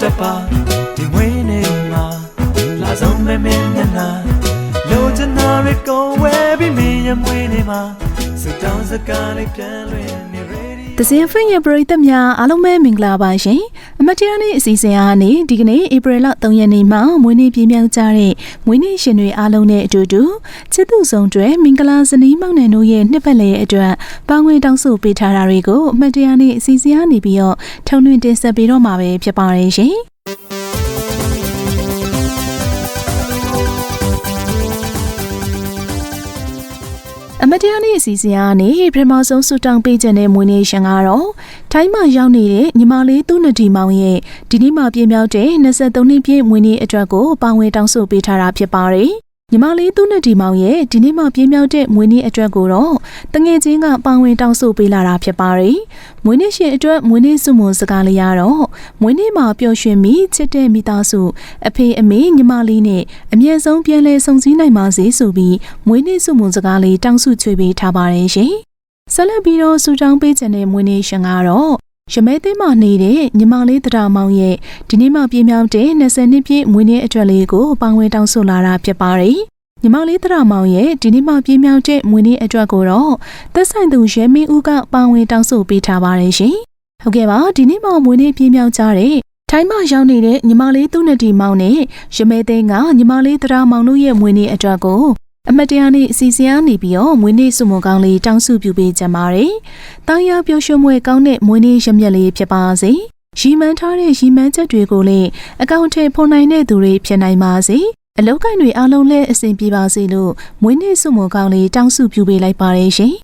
တက်ပါဒီဝင်းနေမှာလာဆုံးမဲမဲနဲ့နာလိုချင်တာတွေကိုဝဲပြီးမင်းရဲ့မွေးနေမှာစတောင်းစကားလေးပြန်လွင် တစင်ဖင်ရဲ့ပရိသတ်များအားလုံးပဲမင်္ဂလာပါရှင်အမတ်တရားနေ့အစီအစဉ်အားနဲ့ဒီကနေ့ဧပြီလ3ရက်နေ့မှာမွေးနေ့ပြင်းပြောင်းကြတဲ့မွေးနေ့ရှင်တွေအားလုံးနဲ့အတူတူချစ်သူဆောင်တွေမင်္ဂလာဇနီးမောင်နှံတို့ရဲ့နှစ်ပတ်လည်အတွက်ပါဝင်တောင်းဆိုပေးထားတာတွေကိုအမတ်တရားနေ့အစီအစဉ်အားနေပြီးတော့ထုံလွှင့်တင်ဆက်ပေးတော့မှာပဲဖြစ်ပါတယ်ရှင် အမတရားနေ့အစီအစဉ်ကနေပထမဆုံးဆူတောင်းပေးခြင်းတဲ့မွေးနေ့ရှင်ကတော့ထိုင်းမှာရောက်နေတဲ့ညီမလေးသူနဒီမောင်ရဲ့ဒီနေ့မှပြင်မြောက်တဲ့23နှစ်ပြည့်မွေးနေ့အတွက်ကိုပါဝင်တောင်းဆိုပေးထားတာဖြစ်ပါတယ်။ ညီမလေးသူနဒီမောင်ရဲ့ဒီနေ့မှပြင်မြောက်တဲ့မွေးနေ့အတွက်ကိုတော့တငယ်ချင်းကပါဝင်တောင်းဆိုပေးလာတာဖြစ်ပါတယ်။မွေးနေ့ရှင်အတွက်မွေးနေ့စုမွန်စကားလေးရတော့မွေးနေ့မှာပျော်ရွှင်ပြီးချစ်တဲ့မိသားစုအဖေအမေညီမလေးနဲ့အမြဲဆုံးပြန်လဲဆုံစည်းနိုင်ပါစေဆိုပြီးမွေးနေ့စုမွန်စကားလေးတောင်းဆိုချွေပေးထားပါတယ်ရှင်။ဆက်လက်ပြီးတော့စူတောင်းပေးခြင်းတဲ့မွေးနေ့ရှင်ကတော့ရမဲသိမ်းမှနေတဲ့ညီမလေးတရာမောင်ရဲ့ဒီနေ့မှပြင်းပြောင်းတဲ့20နှစ်ပြည့်မွေးနေ့အတွက်လေးကိုပါဝင်တောင်းဆိုလာတာဖြစ်ပါတယ်။ ညီမလေးတရာမောင်ရဲ့ဒီနေ့မှပြင်းပြောင်းတဲ့မွေးနေ့အတွက်ကိုတော့သက်ဆိုင်သူရဲမင်းဦးကပါဝင်တောင်းဆိုပေးထားပါတယ်ရှင်။ဟုတ်ကဲ့ပါဒီနေ့မှမွေးနေ့ပြင်းပြောင်းကြတဲ့ထိုင်းမှာရောက်နေတဲ့ညီမလေးသူနတီမောင်နဲ့ရမဲသိန်းကညီမလေးတရာမောင်တို့ရဲ့မွေးနေ့အတွက်ကိုအမတ်တရားနေ့အစီအစဉ်အားနေပြီးတော့မွေးနေ့စုမုံကောင်းလေးတောင်းစုပြုပေးကြပါရယ်။တာယာပျော်ရွှင်မွေကောင်းတဲ့မွေးနေ့ရမြက်လေးဖြစ်ပါစေ။ရီမန်းထားတဲ့ရီမန်းချက်တွေကိုလည်းအကောင့်ထဲဖော်နိုင်တဲ့သူတွေဖြစ်နိုင်ပါစေ။ အလောက်ကိုင်းတွေအားလုံးလည်းအဆင်ပြေပါစေလို့မွေးနေ့စုမုံကောင်းလေးတောင်းစုပြုပေးလိုက်ပါရယ်ရှင်။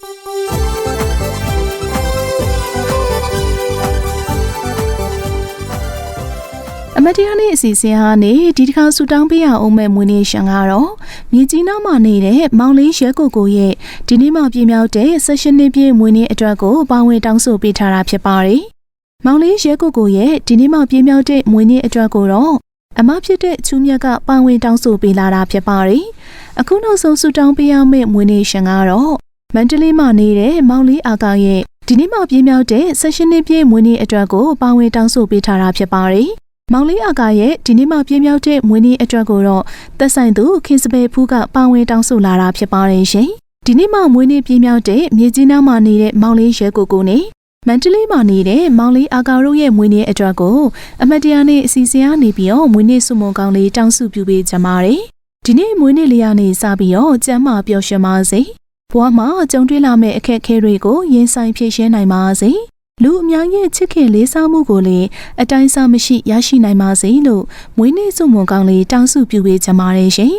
အမတ်တရားနေ့အစီအစဉ်ဟာနေဒီတစ်ခါဆူတောင်းပေးရအောင်မဲ့မွေးနေ့ရှင်ကတော့မြေကြီးနားမှာနေတဲ့မောင်လေးရဲကိုကိုရဲ့ဒီနေ့မှပြင်းမြောက်တဲ့ဆက်ရှင်နှစ်ပြည့်မွေးနေ့အတွက်ကိုပါဝင်တောင်းဆိုပေးထားတာဖြစ်ပါတယ်။မောင်လေးရဲကိုကိုရဲ့ဒီနေ့မှပြင်းမြောက်တဲ့မွေးနေ့အတွက်ကိုတော့ အမဖြစ်တဲ့ချူမြတ်ကပါဝင်တောင်းဆိုပေးလာတာဖြစ်ပါတယ်။အခုနောက်ဆုံးဆူတောင်းပေးရမယ့်မွေးနေ့ရှင်ကတော့မန္တလေးမှာနေတဲ့မောင်လေးအာကာရဲ့ဒီနေ့မှပြင်းမြောက်တဲ့ဆက်ရှင်နှစ်ပြည့်မွေးနေ့အတွက်ကိုပါဝင်တောင်းဆိုပေးထားတာဖြစ်ပါတယ်။မောင်လေးအကာရဲ့ဒီနေ့မှပြင်းမြောက်တဲ့မွေးနေ့အတွက်ကိုတော့သက်ဆိုင်သူခင်စပယ်ဖူးကပါဝင်တောင်းဆိုလာတာဖြစ်ပါတယ်ရှင်။ဒီနေ့မှမွေးနေ့ပြင်းမြောက်တဲ့မြေကြီးနားမှာနေတဲ့မောင်လေးရဲကိုကိုနဲ့ မန္တလေးမှာနေတဲ့မောင်လေးအာကာတို့ရဲ့မွေးနေ့အတွက်ကိုအမတ်တရားနေ့အစီအစဉ်ကနေပြီးတော့မွေးနေ့စုမုံကောင်းလေးတောင်းစုပြုပေးကြပါတယ်။ဒီနေ့မွေးနေ့လေးရနေစပြီးတော့ကျမ်းမာပျော်ရွှင်ပါစေ။ဘဝမှာကြုံတွေ့လာမယ့်အခက်အခဲတွေကိုရင်ဆိုင်ဖြေရှင်းနိုင်ပါစေ။လူအများရဲ့ချစ်ခင်လေးစားမှုကိုလည်းအတိုင်းအစားမရှိရရှိနိုင်ပါစေလို့မွေးနေ့စုမွန်ကောင်းလေးတောင်းစုပြုပေးကြပါတယ်ရှင်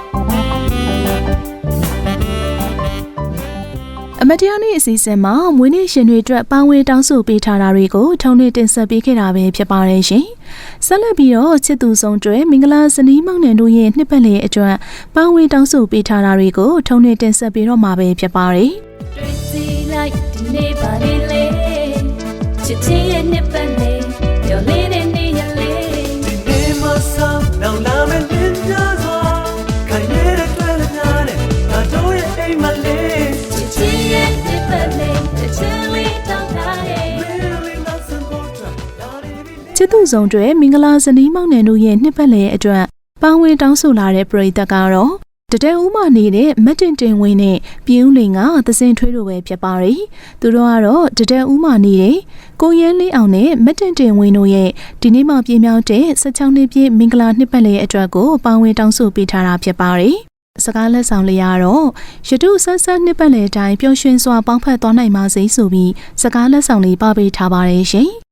။ အမတရားနေ့အစီအစဉ်မှာမွေးနေ့ရှင်တွေအတွက်ပါဝင်တောင်းဆိုပေးထားတာတွေကိုထုံးနေတင်ဆက်ပေးခဲ့တာပဲဖြစ်ပါတယ်ရှင်။ဆက်လက်ပြီးတော့ချစ်သူဆောင်တွေမင်္ဂလာဇနီးမောင်နှံတို့ရဲ့နှစ်ပတ်လည်အတွက်ပါဝင်တောင်းဆိုပေးထားတာတွေကိုထုံးနေတင်ဆက်ပေးတော့မှာပဲဖြစ်ပါတယ်။တွေ့စီလိုက်ဒီနေ့ပါလေလေချစ်ချင်းရဲ့နှစ်ပတ်လေပြော ချစ်သူဆောင်တွေမင်္ဂလာဇနီးမောင်နှံတို့ရဲ့နှစ်ပတ်လည်အတွက်ပါဝင်တောင်းဆိုလာတဲ့ပရိသတ်ကတော့တတဲဦးမှနေတဲ့မတ်တင်တင်ဝင်းနဲ့ပြင်းဦးလင်ကသစင်ထွေးတို့ပဲဖြစ်ပါတယ်။သူတို့ကတော့တတဲဦးမှနေတဲ့ကိုရဲလေးအောင်နဲ့မတ်တင်တင်ဝင်းတို့ရဲ့ဒီနေ့မှပြင်းမြောက်တဲ့16နှစ်ပြည့်မင်္ဂလာနှစ်ပတ်လည်အတွက်ကိုပါဝင်တောင်းဆိုပေးထားတာဖြစ်ပါတယ်။စကားလက်ဆောင်လေးရတော့ရတုဆန်းဆန်းနှစ်ပတ်လည်တိုင်းပျော်ရွှင်စွာပေါင်းဖက်သွားနိုင်ပါစေဆိုပြီးစကားလက်ဆောင်လေးပပေးထားပါတယ်ရှင်။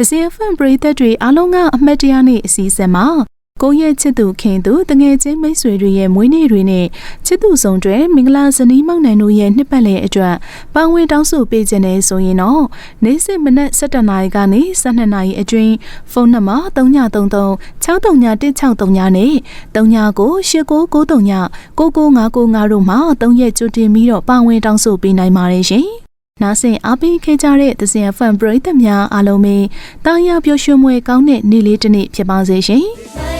တစင်ဖန်ပရိသတ်တွေအားလုံးကအမတ်တရားနေ့အစီအစဉ်မှာကိုယ့်ရဲ့ချစ်သူခင်သူတငယ်ချင်းမိတ်ဆွေတွေရဲ့မွေးနေ့တွေနဲ့ချစ်သူဆောင်တွေမင်္ဂလာဇနီးမောင်နှံတို့ရဲ့နှစ်ပတ်လည်အတွက်ပန်းဝင်တောင်းဆိုပေးခြင်းနဲ့ဆိုရင်တော့နေ့စဉ်မနက်7:00နာရီကနေ12:00နာရီအတွင်းဖုန်းနံပါတ်3933 631639နဲ့39ကို8993 9959တို့မှာ3ရက်ကြိုတင်ပြီးတော့ပန်းဝင်တောင်းဆိုပေးနိုင်ပါတယ်ရှင်။ နားဆင်အားပေးခဲ့ကြတဲ့သစင်ဖန်ပရိသတ်များအားလုံးပဲတာယာပျော်ရွှင်မွေကောင်းတဲ့နေ့လေးတစ်နေ့ဖြစ်ပါစေရှင်။